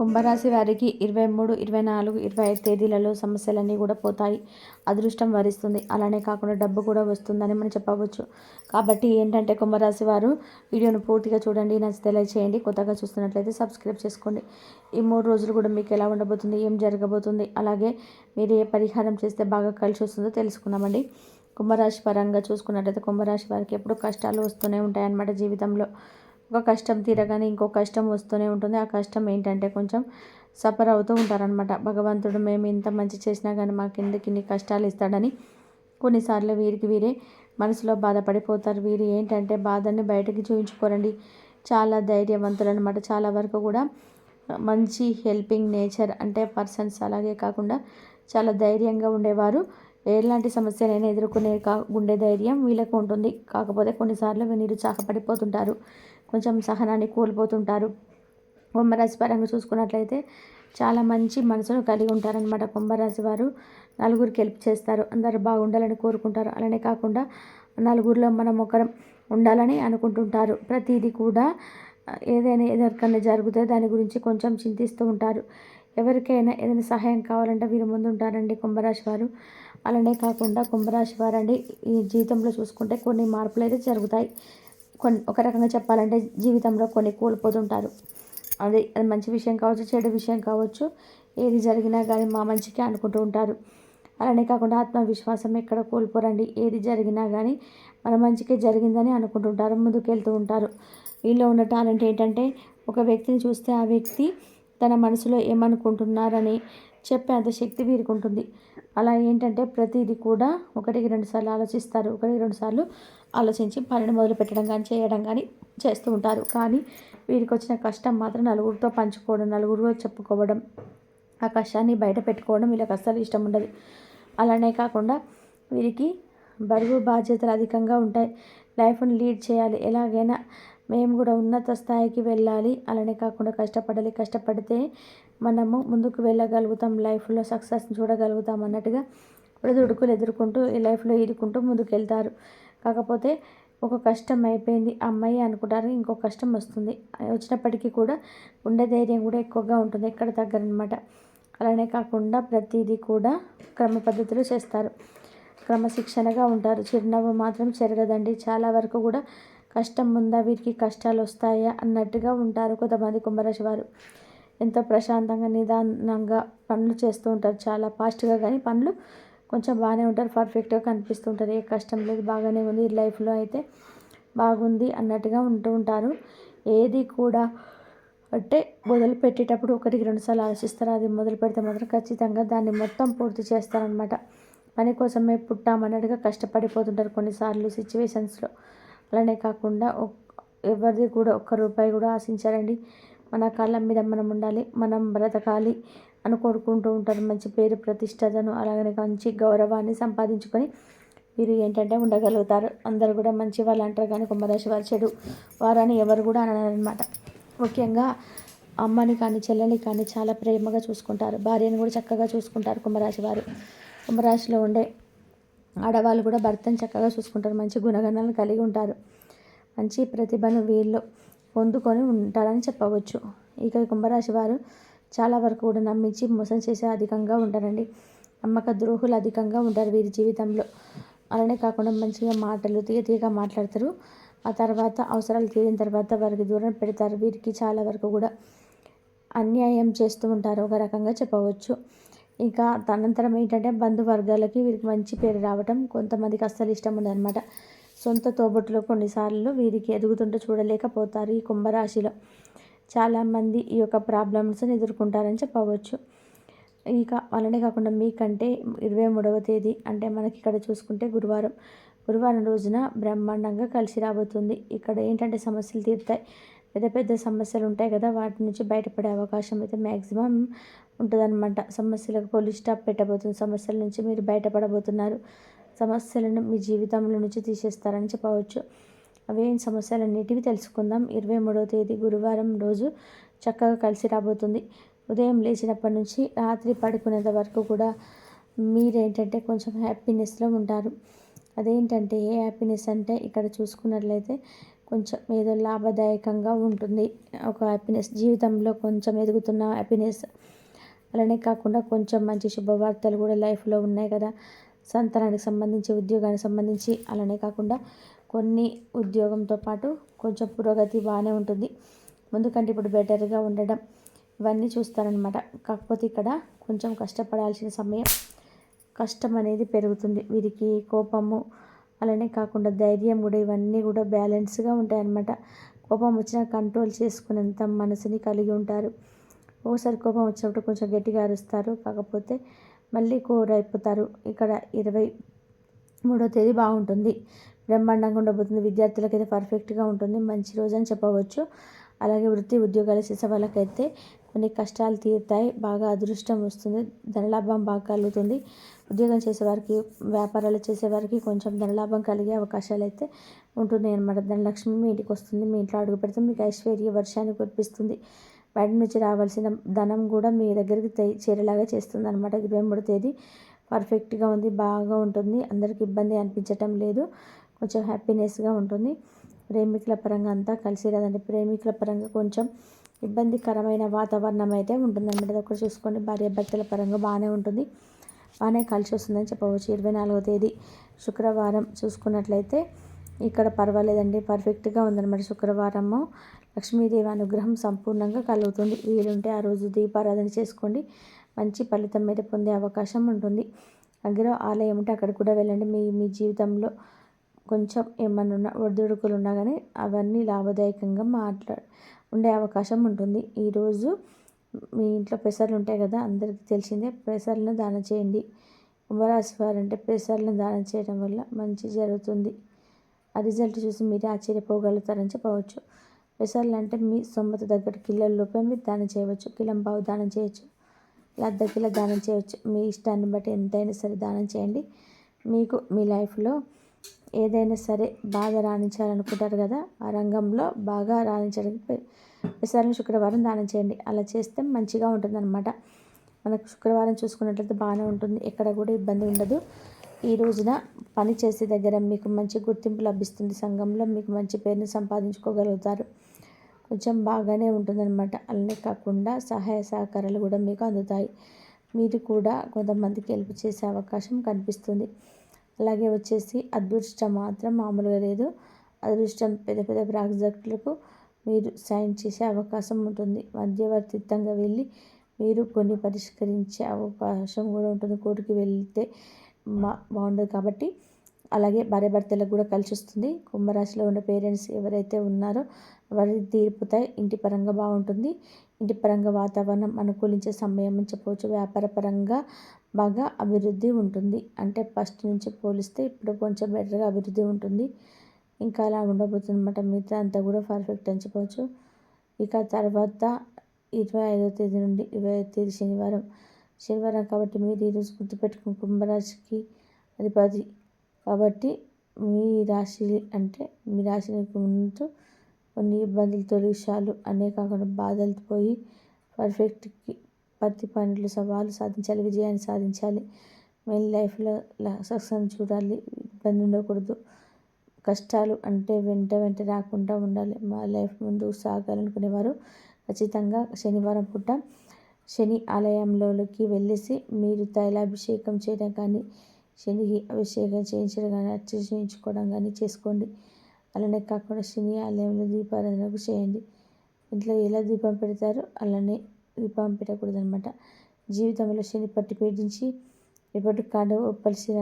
కుంభరాశి వారికి ఇరవై మూడు ఇరవై నాలుగు ఇరవై ఐదు తేదీలలో సమస్యలన్నీ కూడా పోతాయి. అదృష్టం వరిస్తుంది. అలానే కాకుండా డబ్బు కూడా వస్తుందని మనం చెప్పవచ్చు. కాబట్టి ఏంటంటే కుంభరాశి వారు వీడియోను పూర్తిగా చూడండి. నచ్చితే లైక్ చేయండి. కొత్తగా చూస్తున్నట్లయితే సబ్స్క్రైబ్ చేసుకోండి. ఈ మూడు రోజులు కూడా మీకు ఎలా ఉండబోతుంది? ఏం జరగబోతుంది? అలాగే మీరు ఏ పరిహారం చేస్తే బాగా కలిసి వస్తుందో తెలుసుకుందామండి. కుంభరాశి పరంగా చూసుకున్నట్లయితే కుంభరాశి వారికి ఎప్పుడు కష్టాలు వస్తూనే ఉంటాయన్నమాట జీవితంలో. ఒక కష్టం తీరగానే ఇంకో కష్టం వస్తూనే ఉంటుంది. ఆ కష్టం ఏంటంటే కొంచెం సఫర్ అవుతూ ఉంటారనమాట భగవంతుడు మేము ఇంత మంచి చేసినా కానీ మాకు ఎందుకు ఇన్ని కష్టాలు ఇస్తాడని కొన్నిసార్లు వీరికి వీరే మనసులో బాధపడిపోతారు. వీరు ఏంటంటే బాధని బయటకి చూపించుకోరండి చాలా ధైర్యవంతులు అనమాట చాలా వరకు కూడా మంచి హెల్పింగ్ నేచర్ అంటే పర్సన్స్ అలాగే కాకుండా చాలా ధైర్యంగా ఉండేవారు. ఎలాంటి సమస్యనైనా ఎదుర్కొనే కా గుండె ధైర్యం వీళ్ళకు ఉంటుంది. కాకపోతే కొన్నిసార్లు నిరుత్సాహపడిపోతుంటారు. కొంచెం సహనాన్ని కోల్పోతుంటారు. కుంభరాశి పరంగా చూసుకున్నట్లయితే చాలా మంచి మనసును కలిగి ఉంటారనమాట కుంభరాశి వారు. నలుగురికి హెల్ప్ చేస్తారు. అందరు బాగుండాలని కోరుకుంటారు. అలానే కాకుండా నలుగురిలో మనం ఒకరం ఉండాలని అనుకుంటుంటారు. ప్రతిదీ కూడా ఏదైనా ఎవరికైనా జరిగితే దాని గురించి కొంచెం చింతిస్తూ ఉంటారు. ఎవరికైనా ఏదైనా సహాయం కావాలంటే వీరు ముందు ఉంటారండి కుంభరాశి వారు. అలానే కాకుండా కుంభరాశి వారండి ఈ జీవితంలో చూసుకుంటే కొన్ని మార్పులు అయితే జరుగుతాయి. కొన్ని ఒక రకంగా చెప్పాలంటే జీవితంలో కొన్ని కోల్పోతుంటారు. అది అది మంచి విషయం కావచ్చు చెడు విషయం కావచ్చు ఏది జరిగినా కానీ మా మంచికే అనుకుంటూ ఉంటారు. అలానే కాకుండా ఆత్మవిశ్వాసం ఎక్కడ కోల్పోరండి. ఏది జరిగినా కానీ మన మంచికే జరిగిందని అనుకుంటుంటారు ముందుకెళ్తూ ఉంటారు. వీళ్ళు ఉన్న టాలెంట్ ఏంటంటే ఒక వ్యక్తిని చూస్తే ఆ వ్యక్తి తన మనసులో ఏమనుకుంటున్నారని చెప్పే అంత శక్తి వీరికి ఉంటుంది అలా ఏంటంటే ప్రతిదీ కూడా ఒకటికి రెండు సార్లు ఆలోచిస్తారు. ఒకటికి రెండు సార్లు ఆలోచించి పనిని మొదలు పెట్టడం కానీ చేయడం కానీ చేస్తూ ఉంటారు. కానీ వీరికి వచ్చిన కష్టం మాత్రం నలుగురితో పంచుకోవడం నలుగురితో చెప్పుకోవడం ఆ కష్టాన్ని బయట పెట్టుకోవడం వీళ్ళకి అస్సలు ఇష్టం ఉండదు. అలానే కాకుండా వీరికి బరువు బాధ్యతలు అధికంగా ఉంటాయి. లైఫ్ని లీడ్ చేయాలి. ఎలాగైనా మేము కూడా ఉన్నత స్థాయికి వెళ్ళాలి. అలానే కాకుండా కష్టపడాలి. కష్టపడితే మనము ముందుకు వెళ్ళగలుగుతాం లైఫ్లో సక్సెస్ చూడగలుగుతాం అన్నట్టుగా ఒడిదుడుకులు ఎదుర్కొంటూ ఈ లైఫ్లో ఈదుకుంటూ ముందుకు వెళ్తారు కాకపోతే ఒక కష్టం అయిపోయింది అమ్మాయి అనుకుంటారు ఇంకో కష్టం వస్తుంది. వచ్చినప్పటికీ కూడా ఉండే ధైర్యం కూడా ఎక్కువగా ఉంటుంది ఎక్కడ తగ్గరనమాట అలానే కాకుండా ప్రతిదీ కూడా క్రమ పద్ధతిలో చేస్తారు. క్రమశిక్షణగా ఉంటారు. చిరునవ్వు మాత్రం చెరగదండి. చాలా వరకు కూడా కష్టం ఉందా వీరికి కష్టాలు వస్తాయా అన్నట్టుగా ఉంటారు కొంతమంది కుంభరాశి వారు. ఎంతో ప్రశాంతంగా నిదానంగా పనులు చేస్తూ ఉంటారు. చాలా ఫాస్ట్గా కానీ పనులు కొంచెం బాగానే ఉంటారు. పర్ఫెక్ట్గా కనిపిస్తుంటారు ఏ కష్టం లేదు. బాగానే ఉంది. లైఫ్లో అయితే బాగుంది అన్నట్టుగా ఉంటూ ఉంటారు. ఏది కూడా అంటే మొదలు పెట్టేటప్పుడు ఒకటికి రెండుసార్లు ఆలోచిస్తారు. అది మొదలు పెడితే మాత్రం ఖచ్చితంగా దాన్ని మొత్తం పూర్తి చేస్తారనమాట పని కోసమే పుట్టామన్నట్టుగా కష్టపడిపోతుంటారు కొన్నిసార్లు సిచ్యువేషన్స్లో. అలానే కాకుండా ఎవరిది కూడా ఒక్క రూపాయి కూడా ఆశించారండి. మన కాళ్ళ మీద మనం ఉండాలి మనం బ్రతకాలి అని కోరుకుంటూ ఉంటారు. మంచి పేరు ప్రతిష్టతను అలాగనే మంచి గౌరవాన్ని సంపాదించుకొని వీరు ఏంటంటే ఉండగలుగుతారు. అందరు కూడా మంచి వాళ్ళు అంటారు కానీ కుంభరాశి వారు చెడు వారని ఎవరు కూడా అనమాట ముఖ్యంగా అమ్మని కానీ చెల్లెని కానీ చాలా ప్రేమగా చూసుకుంటారు. భార్యను కూడా చక్కగా చూసుకుంటారు కుంభరాశి వారు. కుంభరాశిలో ఉండే ఆడవాళ్ళు కూడా భర్తను చక్కగా చూసుకుంటారు. మంచి గుణగణాలను కలిగి ఉంటారు. మంచి ప్రతిభను వీళ్ళు పొందుకొని ఉంటారని చెప్పవచ్చు. ఇక కుంభరాశి వారు చాలా వరకు కూడా నమ్మించి మోసం చేసే అధికంగా ఉంటారండి. నమ్మక ద్రోహులు అధికంగా ఉంటారు వీరి జీవితంలో. అలానే కాకుండా మంచిగా మాటలు తీగ తీగ మాట్లాడతారు. ఆ తర్వాత అవసరాలు తీరిన తర్వాత వారికి దూరం పెడతారు. వీరికి చాలా వరకు కూడా అన్యాయం చేస్తూ ఉంటారు. ఒక రకంగా చెప్పవచ్చు. ఇంకా తనంతరం ఏంటంటే బంధువర్గాలకి వీరికి మంచి పేరు రావటం కొంతమందికి అస్సలు ఇష్టం ఉండదన్నమాట. సొంత తోబుట్టులో కొన్నిసార్లు వీరికి ఎదుగుతుంటే చూడలేకపోతారు ఈ కుంభరాశిలో. చాలామంది ఈ యొక్క ప్రాబ్లమ్స్ని ఎదుర్కొంటారని చెప్పవచ్చు. ఇక అలానే కాకుండా మీకంటే ఇరవై మూడవ తేదీ అంటే మనకి ఇక్కడ చూసుకుంటే గురువారం. గురువారం రోజున బ్రహ్మాండంగా కలిసి రాబోతుంది. ఇక్కడ ఏంటంటే సమస్యలు తీరుతాయి. పెద్ద పెద్ద సమస్యలు ఉంటాయి కదా వాటి నుంచి బయటపడే అవకాశం అయితే మ్యాక్సిమం ఉంటుందన్నమాట. సమస్యలకు పోలీస్ స్టాప్ పెట్టబోతుంది. సమస్యల నుంచి మీరు బయటపడబోతున్నారు. సమస్యలను మీ జీవితంలో నుంచి తీసేస్తారని చెప్పవచ్చు. అవేం సమస్యలన్నిటివి తెలుసుకుందాం. ఇరవై మూడవ తేదీ గురువారం రోజు చక్కగా కలిసి రాబోతుంది. ఉదయం లేచినప్పటి నుంచి రాత్రి పడుకునేంత వరకు కూడా మీరేంటంటే కొంచెం హ్యాపీనెస్లో ఉంటారు. అదేంటంటే ఏ హ్యాపీనెస్ అంటే ఇక్కడ చూసుకున్నట్లయితే కొంచెం ఏదో లాభదాయకంగా ఉంటుంది. ఒక హ్యాపీనెస్ జీవితంలో కొంచెం ఎదుగుతున్న హ్యాపీనెస్. అలానే కాకుండా కొంచెం మంచి శుభవార్తలు కూడా లైఫ్లో ఉన్నాయి కదా. సంతానానికి సంబంధించి ఉద్యోగానికి సంబంధించి అలానే కాకుండా కొన్ని ఉద్యోగంతో పాటు కొంచెం పురోగతి బాగానే ఉంటుంది. ముందుకంటే ఇప్పుడు బెటర్గా ఉండడం ఇవన్నీ చూస్తారనమాట కాకపోతే ఇక్కడ కొంచెం కష్టపడాల్సిన సమయం కష్టం అనేది పెరుగుతుంది. వీరికి కోపము అలానే కాకుండా ధైర్యం కూడా ఇవన్నీ కూడా బ్యాలెన్స్గా ఉంటాయన్నమాట. కోపం వచ్చినా కంట్రోల్ చేసుకునేంత మనసుని కలిగి ఉంటారు. ఒకసారి కోపం వచ్చినప్పుడు కొంచెం గట్టిగా అరుస్తారు. కాకపోతే మళ్ళీ కూర అయిపోతారు ఇక్కడ ఇరవై మూడో తేదీ బాగుంటుంది. బ్రహ్మాండంగా ఉండబోతుంది. విద్యార్థులకైతే పర్ఫెక్ట్గా ఉంటుంది. మంచి రోజు అని చెప్పవచ్చు. అలాగే వృత్తి ఉద్యోగాలు చేసే వాళ్ళకైతే కొన్ని కష్టాలు తీరుతాయి. బాగా అదృష్టం వస్తుంది. ధనలాభం బాగా కలుగుతుంది. ఉద్యోగం చేసేవారికి వ్యాపారాలు చేసేవారికి కొంచెం ధనలాభం కలిగే అవకాశాలు అయితే ఉంటున్నాయి అనమాట ధనలక్ష్మి మీ ఇంటికి వస్తుంది. మీ ఇంట్లో అడుగు పెడితే మీకు ఐశ్వర్య వర్షాన్ని కురిపిస్తుంది. బయట నుంచి రావాల్సిన ధనం కూడా మీ దగ్గరికి చేరేలాగా చేస్తుంది అనమాట ఇరవై మూడు తేదీ. పర్ఫెక్ట్గా ఉంది బాగా ఉంటుంది. అందరికి ఇబ్బంది అనిపించటం లేదు. కొంచెం హ్యాపీనెస్గా ఉంటుంది. ప్రేమికుల పరంగా అంతా కలిసి రాదండి. ప్రేమికుల పరంగా కొంచెం ఇబ్బందికరమైన వాతావరణం అయితే ఉంటుందన్నమాట. ఒకటి చూసుకోండి. భార్య భర్తల పరంగా బాగానే ఉంటుంది. బాగానే కలిసి వస్తుందని చెప్పవచ్చు. ఇరవై నాలుగో తేదీ శుక్రవారం చూసుకున్నట్లయితే ఇక్కడ పర్వాలేదండి. పర్ఫెక్ట్గా ఉందన్నమాట శుక్రవారము. లక్ష్మీదేవి అనుగ్రహం సంపూర్ణంగా కలుగుతుంది. వీలుంటే ఆ రోజు దీపారాధన చేసుకోండి. మంచి ఫలితం మీద పొందే అవకాశం ఉంటుంది. అగ్రో ఆలయం ఉంటే అక్కడ కూడా వెళ్ళండి. మీ మీ జీవితంలో కొంచెం ఏమన్నా ఒడిదుడుకులు ఉన్నా కానీ అవన్నీ లాభదాయకంగా మాట్లా ఉండే అవకాశం ఉంటుంది. ఈరోజు మీ ఇంట్లో పెసర్లు ఉంటాయి కదా అందరికీ తెలిసిందే పెసర్లను దానం చేయండి. కుంభరాశి వారు అంటే పెసర్లను దానం చేయడం వల్ల మంచి జరుగుతుంది. ఆ రిజల్ట్ చూసి మీరే ఆశ్చర్యపోగలుగుతారని చెప్పవచ్చు. పెసర్లు అంటే మీ సొమ్మత దగ్గర కిలోల లోపే మీరు దానం చేయవచ్చు కిలం బావు దానం చేయొచ్చు అర్ధ కిలో దానం చేయవచ్చు మీ ఇష్టాన్ని బట్టి ఎంతైనా సరే దానం చేయండి. మీకు మీ లైఫ్లో ఏదైనా సరే బాగా రాణించాలనుకుంటారు కదా ఆ రంగంలో బాగా రాణించడానికి పెసరని శుక్రవారం దానం చేయండి. అలా చేస్తే మంచిగా ఉంటుందన్నమాట. మనకు శుక్రవారం చూసుకున్నట్లయితే బాగానే ఉంటుంది ఎక్కడ కూడా ఇబ్బంది ఉండదు. ఈ రోజున పని చేసే దగ్గర మీకు మంచి గుర్తింపు లభిస్తుంది సంఘంలో మీకు మంచి పేరుని సంపాదించుకోగలుగుతారు. కొంచెం బాగానే ఉంటుందన్నమాట. అలానే కాకుండా సహాయ సహకారాలు కూడా మీకు అందుతాయి. మీరు కూడా కొంతమందికి హెల్ప్ చేసే అవకాశం కనిపిస్తుంది. అలాగే వచ్చేసి అదృష్టం మాత్రం మామూలుగా లేదు. అదృష్టం పెద్ద పెద్ద ప్రాజెక్టులకు మీరు సైన్ చేసే అవకాశం ఉంటుంది. మధ్యవర్తిత్వంగా వెళ్ళి మీరు కొన్ని పరిష్కరించే అవకాశం కూడా ఉంటుంది. కోర్టుకి వెళ్తే మా బాగుండదు కాబట్టి అలాగే భార్యాభర్తలకు కూడా కలిసి వస్తుంది. కుంభరాశిలో ఉన్న పేరెంట్స్ ఎవరైతే ఉన్నారో వారి తీర్పుతాయి ఇంటి పరంగా బాగుంటుంది. ఇంటి పరంగా వాతావరణం అనుకూలించే సమయం అని చెప్పవచ్చు. వ్యాపార పరంగా బాగా అభివృద్ధి ఉంటుంది. అంటే ఫస్ట్ నుంచి పోలిస్తే ఇప్పుడు కొంచెం బెటర్గా అభివృద్ధి ఉంటుంది. ఇంకా అలా ఉండబోతుంది అనమాట మిగతా అంతా కూడా పర్ఫెక్ట్ అని చెప్పవచ్చు. ఇక తర్వాత ఇరవై ఐదో తేదీ నుండి ఇరవై ఐదో తేదీ శనివారం. శనివారం కాబట్టి మీరు ఈరోజు గుర్తుపెట్టుకుని కుంభరాశికి అధిపతి కాబట్టి మీ రాశి అంటే మీ రాశికి ముందు కొన్ని ఇబ్బందులు తొలగించాలు అనే కాకుండా బాధలు పోయి పర్ఫెక్ట్కి ప్రతి పనులు సవాలు సాధించాలి విజయాన్ని సాధించాలి. మెయిన్ లైఫ్లో సక్సెస్ చూడాలి ఇబ్బంది ఉండకూడదు. కష్టాలు అంటే వెంట వెంట రాకుండా ఉండాలి. మా లైఫ్ ముందు సాగాలనుకునేవారు ఖచ్చితంగా శనివారం పూట శని ఆలయంలోకి వెళ్ళేసి మీరు తైలాభిషేకం చేయడం కానీ శనికి అభిషేకం చేయించడం కానీ అర్చన చేయించుకోవడం కానీ చేసుకోండి. అలానే కాకుండా శని ఆలయంలో దీపారాధనకు చేయండి. ఇంట్లో ఎలా దీపం పెడతారో అలానే దీపం పెట్టకూడదు అనమాట జీవితంలో శని పట్టి పీడించి ఎప్పటి కాడ ఒప్పలిసి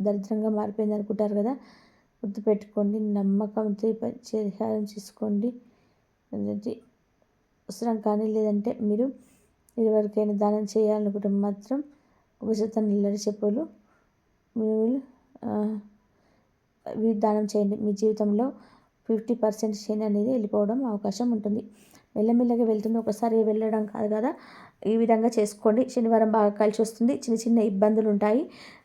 దరిద్రంగా మారిపోయింది అనుకుంటారు కదా? గుర్తుపెట్టుకోండి నమ్మకంతో పరిహారం చేసుకోండి. అవసరం కానీ లేదంటే మీరు ఇదివరకైనా దానం చేయాలనుకుంటే మాత్రం ఉపశత శాతం నిల్లడి చెప్పులు మీరు దానం చేయండి. మీ జీవితంలో ఫిఫ్టీ పర్సెంట్ శని అనేది వెళ్ళిపోవడం అవకాశం ఉంటుంది. మెల్లమెల్లగా వెళ్తుంది ఒకసారి వెళ్ళడం కాదు కదా? ఈ విధంగా చేసుకోండి. శనివారం బాగా కలిసి వస్తుంది. చిన్న చిన్న ఇబ్బందులు ఉంటాయి.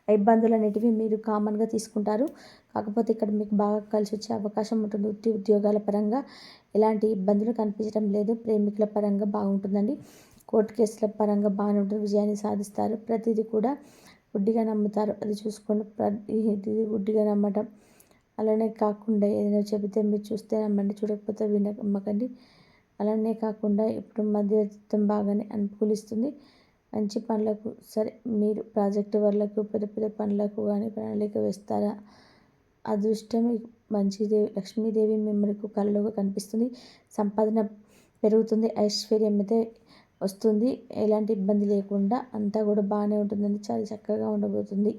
ఆ ఇబ్బందులు అనేటివి మీరు కామన్గా తీసుకుంటారు. కాకపోతే ఇక్కడ మీకు బాగా కలిసి వచ్చే అవకాశం ఉంటుంది. వృత్తి ఉద్యోగాల పరంగా ఎలాంటి ఇబ్బందులు కనిపించడం లేదు. ప్రేమికుల పరంగా బాగుంటుందండి. కోర్టు కేసుల పరంగా బాగానే ఉంటుంది విజయాన్ని సాధిస్తారు. ప్రతిదీ కూడా గుడ్డిగా నమ్ముతారు. అది చూసుకోండి. ప్రతిదీ గుడ్డిగా నమ్మటం అలానే కాకుండా ఏదైనా చెబితే మీరు చూస్తే నమ్మండి. చూడకపోతే విన నమ్మకండి. అలానే కాకుండా ఇప్పుడు మధ్యవర్తిత్వం బాగానే అనుకూలిస్తుంది. మంచి పనులకు సరే మీరు ప్రాజెక్టు వాళ్ళకు పెద్ద పెద్ద పనులకు కానీ ప్రణాళిక వేస్తారా? అదృష్టం మంచిదేవి లక్ష్మీదేవి మిమ్మల్ని కళ్ళలో కనిపిస్తుంది. సంపాదన పెరుగుతుంది. ఐశ్వర్యం అయితే వస్తుంది. ఎలాంటి ఇబ్బంది లేకుండా అంతా కూడా బాగానే ఉంటుందండి. చాలా చక్కగా ఉండబోతుంది.